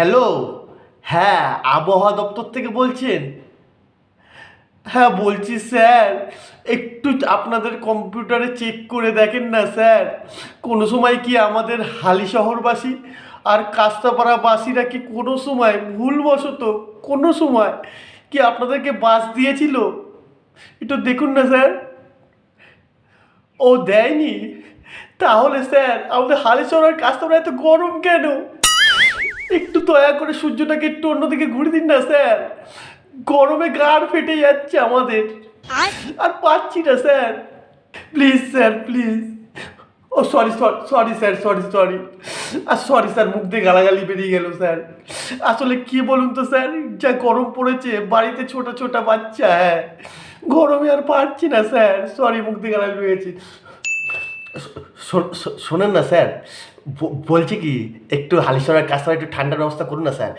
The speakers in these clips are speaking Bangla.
হ্যালো? হ্যাঁ আবহাওয়া দপ্তর থেকে বলছেন? হ্যাঁ বলছি স্যার। একটু আপনাদের কম্পিউটারে চেক করে দেখেন না স্যার। কোনো সময় কি আমাদের হালি শহরবাসী আর কাস্তাপাড়াবাসীরা কি কোনো সময় ভুলবশত, কোনো সময় কি আপনাদেরকে বাস দিয়েছিল? একটু দেখুন না স্যার। ও দেয়নি? তাহলে স্যার, আমাদের হালিশহর আর কাস্তাপাড়া এত গরম কেন? একটু দয়া করে সূর্যটাকে একটু অন্যদিকে ঘুরে দিন না স্যার। গরমে গাড় ফেটে যাচ্ছে আমাদের। আর পাচ্ছি না sir. Please sir please. O sorry sorry sir sorry sorry. R sorry sir মুখ দিয়ে গালাগালি বেরিয়ে গেল স্যার। আসলে কি বলুন তো স্যার যা গরম পড়েছে বাড়িতে ছোট ছোট বাচ্চা হ্যাঁ। গরমে আর পারছি না স্যার। সরি মুখ দিয়ে গালাগালি বেরিয়েছি। শো- শোনেন না স্যার। বলছি কি একটু হালিশহরের কাছাড়া একটু ঠান্ডার ব্যবস্থা করুন না স্যার।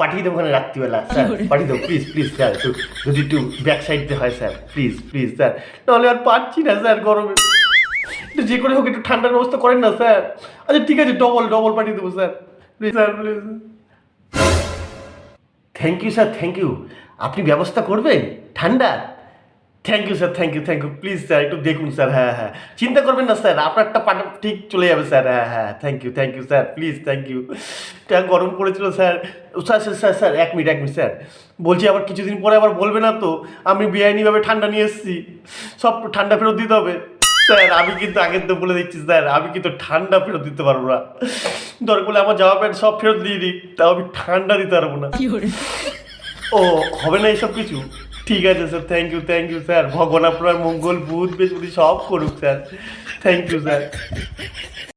পাঠিয়ে দেবো ওখানে রাত্রিবেলা স্যার। পাঠিয়ে দেবো প্লিজ প্লিজ স্যার। একটু যদি একটু ব্যাক সাইড দিয়ে হয় স্যার প্লিজ প্লিজ স্যার। নাহলে আর পারছি না স্যার গরমে। একটু যে করে হোক একটু ঠান্ডার ব্যবস্থা করেন না স্যার। আচ্ছা ঠিক আছে ডবল ডবল পাঠিয়ে দেবো sir. Please sir please thank you sir thank you আপনি ব্যবস্থা করবেন? ঠান্ডা? Thank you sir thank you thank you please sir একটু দেখুন স্যার হ্যাঁ হ্যাঁ। চিন্তা করবেন না স্যার আপনারটা পাঠা ঠিক চলে যাবে স্যার হ্যাঁ হ্যাঁ। Thank you thank you sir please thank you যা গরম পড়েছিল sir sir sir sir sir এক মিনিট এক মিনিট স্যার বলছি আবার কিছুদিন পরে আবার বলবে না তো আমি বেআইনিভাবে ঠান্ডা নিয়ে এসেছি। সব ঠান্ডা ফেরত দিতে হবে। স্যার আমি কিন্তু আগের তো বলে দিচ্ছি স্যার আমি কিন্তু ঠান্ডা ফেরত দিতে পারব না। দরকার বলে আমার জামা প্যান্ট সব ফেরত দিয়ে দিই তাও আমি ঠান্ডা দিতে পারব না। ও হবে না এসব কিছু? ঠিক আছে sir thank you thank you sir ভগবান আপনার মঙ্গল, বুধ, বৃহস্পতি সব করুক স্যার থ্যাংক ইউ স্যার